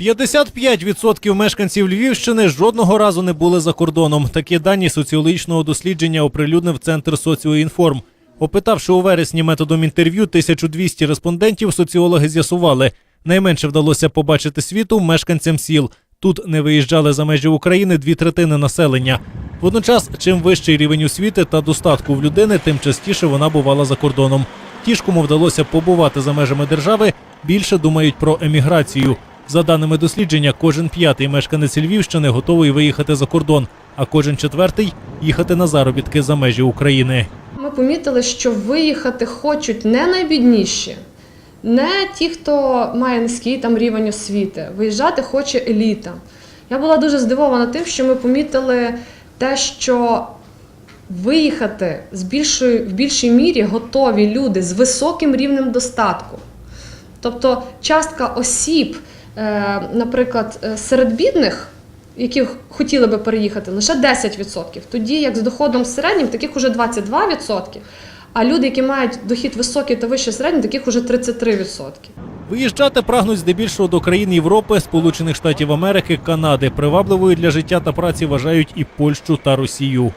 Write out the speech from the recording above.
55% мешканців Львівщини жодного разу не були за кордоном. Такі дані соціологічного дослідження оприлюднив центр соціоінформ. Опитавши у вересні методом інтерв'ю 1200 респондентів, соціологи з'ясували, найменше вдалося побачити світу мешканцям сіл. Тут не виїжджали за межі України дві третини населення. Водночас, чим вищий рівень освіти та достатку в людини, тим частіше вона бувала за кордоном. Ті ж, кому вдалося побувати за межами держави, більше думають про еміграцію. За даними дослідження, кожен п'ятий мешканець Львівщини готовий виїхати за кордон, а кожен четвертий їхати на заробітки за межі України. Ми помітили, що виїхати хочуть не найбідніші, не ті, хто має низький там рівень освіти. Виїжджати хоче еліта. Я була дуже здивована тим, що ми помітили те, що виїхати з більшої, в більшій мірі готові люди з високим рівнем достатку. Тобто частка осіб, наприклад, е, серед бідних, які хотіли би переїхати, лише 10%. Тоді як з доходом середнім, таких уже 22%, а люди, які мають дохід високий та вище середній, таких уже 33%. Виїжджати прагнуть здебільшого до країн Європи, Сполучених Штатів Америки, Канади. Привабливою для життя та праці вважають і Польщу та Росію.